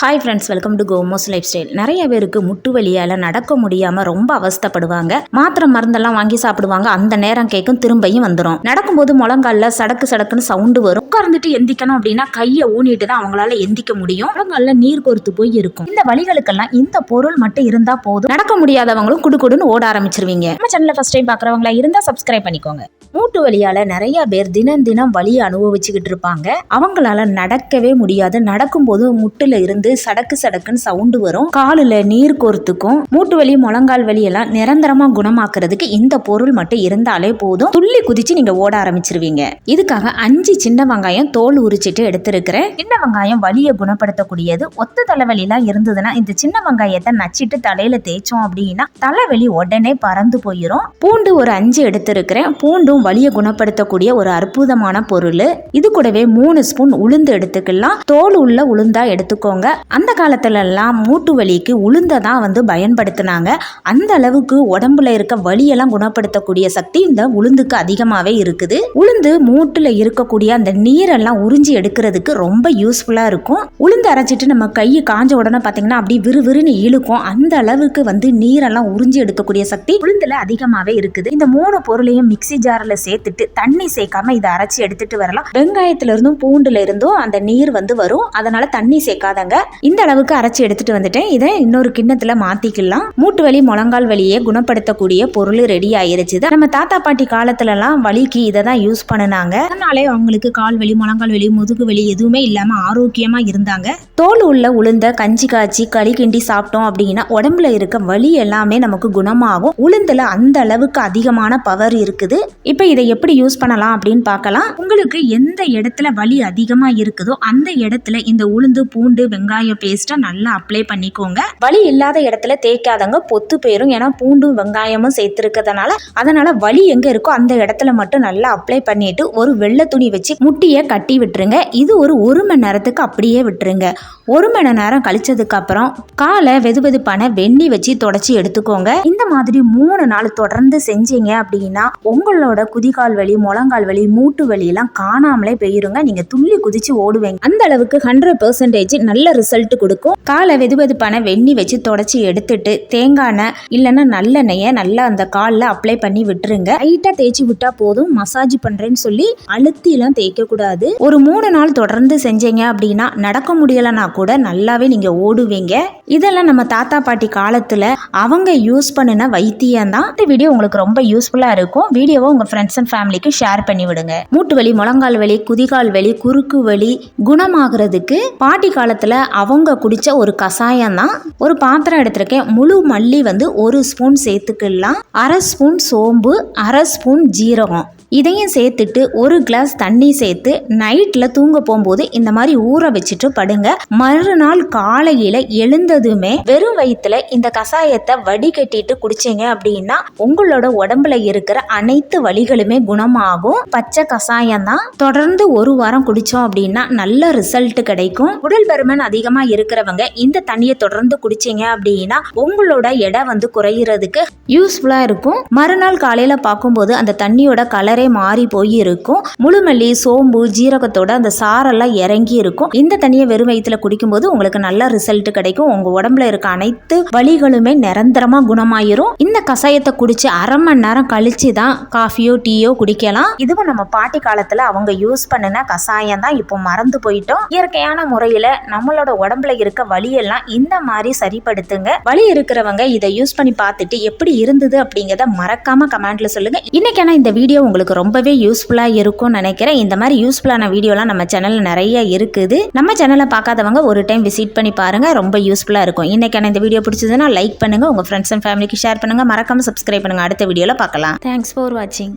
Hi friends welcome to கோமோஸ் lifestyle நிறைய பேருக்கு முட்டு வலியால் நடக்க முடியாமல் ரொம்ப அவஸ்தைப்படுவாங்க. மாத்திரை மருந்தெல்லாம் வாங்கி சாப்பிடுவாங்க. அந்த நேரம் கேட்கும் திரும்பியும் வந்துடும் நடக்கும்போது முழங்காலில் சடக்கு சடக்குன்னு சவுண்டு வரும். உட்கார்ந்துட்டு எந்திக்கணும் அப்படின்னா கையை ஊனிட்டு தான் அவங்களால எந்திக்க முடியும். முழங்காலில் நீர் கோர்த்து போய் இருக்கும். இந்த வழிகளுக்கெல்லாம் இந்த பொருள் மட்டும் இருந்தா போதும். நடக்க முடியாதவங்களும் குடுக்குடுன்னு ஓட ஆரம்பிச்சிருவீங்க. நம்ம சேனலை ஃபர்ஸ்ட் டைம் பார்க்குறவங்களா இருந்தால் சப்ஸ்கிரைப் பண்ணிக்கோங்க. மூட்டு வலியால் நிறைய பேர் தினம் தினம் வலியை அனுபவிச்சுக்கிட்டு இருப்பாங்க. அவங்களால நடக்கவே முடியாது. நடக்கும்போது முட்டுல இருந்து சடக்கு சடக்குன்னு சவுண்டு வரும். காலில் நீர் கோர்த்துக்கும் மூட்டு வலி முழங்கால் வலி எல்லாம் நிரந்தரமா குணமாக்குறதுக்கு இந்த பொருள் மட்டும் இருந்தாலே போதும். துள்ளி குதிச்சு நீங்க ஓட ஆரம்பிச்சிருவீங்க. இதுக்காக அஞ்சு சின்ன வெங்காயம் தோல் உரிச்சிட்டு எடுத்திருக்கிறேன். சின்ன வெங்காயம் வலியை குணப்படுத்தக்கூடியது. ஒத்த தலைவலிலாம் இருந்ததுன்னா இந்த சின்ன வெங்காயத்தை நச்சிட்டு தலையில தேய்ச்சோம் அப்படின்னா தலைவலி உடனே பறந்து போயிடும் பூண்டு ஒரு அஞ்சு எடுத்திருக்கிறேன். பூண்டும் வலியை குணப்படுத்தக்கூடிய ஒரு அற்புதமான பொருள். இது கூடவே மூணு ஸ்பூன் உளுந்து எடுத்துக்கலாம். தோல் உள்ள உளுந்தா எடுத்துக்கோங்க. அந்த காலத்துல எல்லாம் மூட்டு வலிக்கு உளுந்தை தான் வந்து பயன்படுத்தினாங்க. அந்த அளவுக்கு உடம்புல இருக்க வலியெல்லாம் குணப்படுத்தக்கூடிய சக்தி இந்த உளுந்துக்கு அதிகமாகவே இருக்குது. உளுந்து மூட்டுல இருக்கக்கூடிய அந்த நீரெல்லாம் உறிஞ்சி எடுக்கிறதுக்கு ரொம்ப யூஸ்ஃபுல்லா இருக்கும். உளுந்து அரைச்சிட்டு நம்ம கை காஞ்ச உடனே பார்த்தீங்கன்னா அப்படி விறுவிறுன்னு இழுக்கும். அந்த அளவுக்கு வந்து நீரெல்லாம் உறிஞ்சி எடுக்கக்கூடிய சக்தி உளுந்துல அதிகமாகவே இருக்குது. இந்த மூணு பொருளையும் மிக்ஸி ஜாரில் சேர்த்துட்டு தண்ணி சேர்க்காம இதை அரைச்சி எடுத்துட்டு வரலாம். வெங்காயத்துல இருந்தும் பூண்டுல இருந்தும் அந்த நீர் வந்து வரும். அதனால தண்ணி சேர்க்காதங்க. இந்த அளவுக்கு அரைச்சி எடுத்துட்டு வந்துட்டேன். இதை இன்னொரு கிண்ணத்துல மாத்திக்கலாம். மூட்டு வலி முழங்கால் வலியை குணப்படுத்தக்கூடிய பொருள் ரெடி ஆயிருச்சு. நம்ம தாத்தா பாட்டி காலத்துலலாம் வலிக்கு இதை தான் யூஸ் பண்ணினாங்க. அதனாலே அவங்களுக்கு கால் வலி முழங்கால் வலி முதுகு வலி எதுவுமே இல்லாம ஆரோக்கியமா இருந்தாங்க. தோல் உள்ள உளுந்த கஞ்சி காய்ச்சி களி கிண்டி சாப்பிட்டோம் அப்படின்னா உடம்புல இருக்க வலி எல்லாமே நமக்கு குணமாகும். உளுந்துல அந்த அளவுக்கு அதிகமான பவர் இருக்குது. இப்போ இப்போ இதை எப்படி யூஸ் பண்ணலாம் அப்படின்னு பார்க்கலாம். உங்களுக்கு எந்த இடத்துல வலி அதிகமாக இருக்குதோ அந்த இடத்துல இந்த உளுந்து பூண்டு வெங்காயம் பேஸ்ட்டை நல்லா அப்ளை பண்ணிக்கோங்க. வலி இல்லாத இடத்துல தேய்க்காதங்க பொத்து போயிடும் ஏன்னா பூண்டும் வெங்காயமும் சேர்த்துருக்கிறதுனால அதனால வலி எங்கே இருக்கோ அந்த இடத்துல மட்டும் நல்லா அப்ளை பண்ணிட்டு ஒரு வெள்ளை துணி வச்சு முட்டியை கட்டி விட்டுருங்க. இது ஒரு ஒரு மணி நேரத்துக்கு அப்படியே விட்டுருங்க. ஒரு மணி நேரம் கழிச்சதுக்கு அப்புறம் காலை வெது வெதுப்பான வெண்ணி வச்சு தொடச்சி எடுத்துக்கோங்க. இந்த மாதிரி மூணு நாள் தொடர்ந்து செஞ்சீங்க அப்படின்னா உங்களோட குதிகால் வலி முழங்கால் வலி மூட்டு வலி எல்லாம் காணாமலே போயிருங்க. நீங்க துள்ளி குதிச்சு ஓடுவீங்க. அந்த அளவுக்கு ஹண்ட்ரட் பெர்சன்டேஜ் நல்ல ரிசல்ட் கொடுக்கும். காலை வெது வெதுப்பான வெண்ணி வச்சு தொடச்சி எடுத்துட்டு தேங்காய் எண்ணெய் இல்லைன்னா நல்லெண்ணெயை நல்லா அந்த காலில் அப்ளை பண்ணி விட்டுருங்க. லைட்டாக தேய்ச்சி விட்டா போதும். மசாஜ் பண்றேன்னு சொல்லி அழுத்திலாம் தேய்க்க கூடாது ஒரு மூணு நாள் தொடர்ந்து செஞ்சீங்க அப்படின்னா நடக்க முடியலைன்னா கூட நல்லாவே நீங்க ஓடுவீங்க. இதெல்லாம் நம்ம தாத்தா பாட்டி காலத்துல அவங்க யூஸ் பண்ணின வைத்தியம் தான் இந்த வீடியோ உங்களுக்கு ரொம்ப யூஸ்ஃபுல்லா இருக்கும். வீடியோவை உங்க ஃப்ரெண்ட்ஸ் அண்ட் ஃபேமிலிக்கு ஷேர் பண்ணி விடுங்க. மூட்டு வலி முழங்கால் வலி குதிகால் வலி குறுக்கு வலி குணமாகிறதுக்கு பாட்டி காலத்துல அவங்க குடிச்ச ஒரு கஷாயம் தான் ஒரு பாத்திரம் எடுத்திருக்கேன். முழு மல்லி வந்து ஒரு ஸ்பூன் சேர்த்துக்கலாம். அரை ஸ்பூன் சோம்பு அரை ஸ்பூன் ஜீரகம். இதையும் சேர்த்துட்டு ஒரு கிளாஸ் தண்ணி சேர்த்து நைட்டில் தூங்க போகும்போது இந்த மாதிரி ஊற வச்சுட்டு படுங்க. மறுநாள் காலையில் எழுந்ததுமே வெறும் வயிற்றுல இந்த கஷாயத்தை வடிகட்டிட்டு குடிச்சிங்க அப்படின்னா உங்களோட உடம்புல இருக்கிற அனைத்து வலிகளுமே குணமாகும். பச்சை கஷாயம் தான். தொடர்ந்து ஒரு வாரம் குடித்தோம் அப்படின்னா நல்ல ரிசல்ட் கிடைக்கும். உடல் பருமன் அதிகமாக இருக்கிறவங்க இந்த தண்ணியை தொடர்ந்து குடிச்சிங்க அப்படின்னா உங்களோட எடை வந்து குறையிறதுக்கு யூஸ்ஃபுல்லாக இருக்கும். மறுநாள் காலையில் பார்க்கும்போது அந்த தண்ணியோட கலர் மாறி போய் இருக்கும் முழுமல்லி சோம்பு ஜீரகத்தோட அந்த சாரெல்லாம் இறங்கி இருக்கும் இந்த தண்ணியை வெறும் வயிற்றுல குடிக்கும்போது உங்களுக்கு நல்ல ரிசல்ட் கிடைக்கும். உங்கள் உடம்புல இருக்க அனைத்து வலிகளுமே நிரந்தரமாக குணமாயிரும். இந்த கஷாயத்தை குடிச்சு அரை மணி நேரம் கழிச்சு தான் காஃபியோ டீயோ குடிக்கலாம். இதுவும் நம்ம பாட்டி காலத்தில் அவங்க யூஸ் பண்ணின கஷாயம் தான். இப்போ மறந்து போயிட்டோம். இயற்கையான முறையில் நம்மளோட உடம்புல இருக்க வலியெல்லாம் இந்த மாதிரி சரிப்படுத்துங்க. வலி இருக்கிறவங்க இதை யூஸ் பண்ணி பார்த்துட்டு எப்படி இருந்தது அப்படிங்கிறத மறக்காம கமெண்ட்ல சொல்லுங்க. இன்னைக்கான இந்த வீடியோ உங்களுக்கு ரொம்பவே யூஸ்ஃபுல்லாக இருக்கும்னு நினைக்கிறேன். இந்த மாதிரி யூஸ்ஃபுல்லான வீடியோலாம் நம்ம சேனலில் நிறைய இருக்குது. நம்ம சேனலை பார்க்காதவங்க ஒரு டைம் விசிட் பண்ணி பாருங்க. ரொம்ப யூஸ்ஃபுல்லாக இருக்கும். இன்றைக்கான இந்த வீடியோ பிடிச்சதுன்னா லைக் பண்ணுங்கள் உங்கள் ஃப்ரெண்ட்ஸ் அண்ட் ஃபேமிலிக்கு ஷேர் பண்ணுங்கள் மறக்காம சப்ஸ்கிரைப் பண்ணுங்க. அடுத்த வீடியோவில் பார்க்கலாம். தேங்க்ஸ் ஃபார் வாட்சிங்